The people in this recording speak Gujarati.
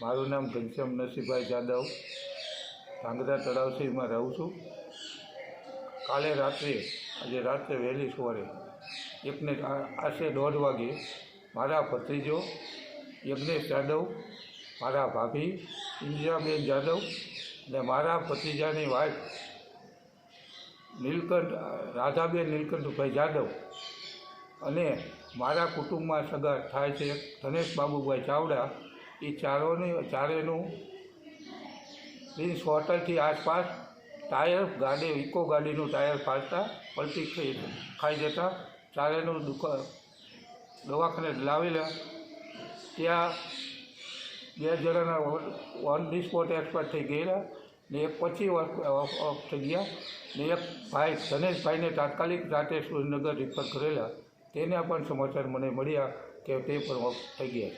મારું નામ ઘનશ્યામ નરસિંહભાઈ જાદવ. ધાંગધ્રા તળાવસીમાં રહું છું. કાલે રાત્રે, આજે રાત્રે વહેલી સવારે એકને આશરે દોઢ વાગે મારા ભત્રીજો યજ્ઞેશ જાદવ, મારા ભાભી ઇન્દિરાબેન જાદવ અને મારા ભત્રીજાની વાઈફ નીલકંઠ, રાધાબેન નીલકંઠભાઈ જાદવ અને મારા કુટુંબમાં સગા થાય છે ધનેશ બાબુભાઈ ચાવડા એ ચારોની, ચારેનું પ્રિન્સ હોટલથી આસપાસ ટાયર ગાડી ઇકો ગાડીનું ટાયર ફાટતા પલટી થઈ ખાઈ જતા, ચારેનું દુકાન દવાખાને લાવેલા ત્યાં બે જણાના ઓન ધી સ્પોટ એક્સપર્ટ થઈ ગયેલા ને એક પછી ઓફ થઈ ગયા ને એક ભાઈ, ધનેશભાઈને તાત્કાલિક રાતે સુરેન્દ્રનગર રિફર કરેલા. તેના પણ સમાચાર મને મળ્યા કે તે પણ ઓફ થઈ ગયા.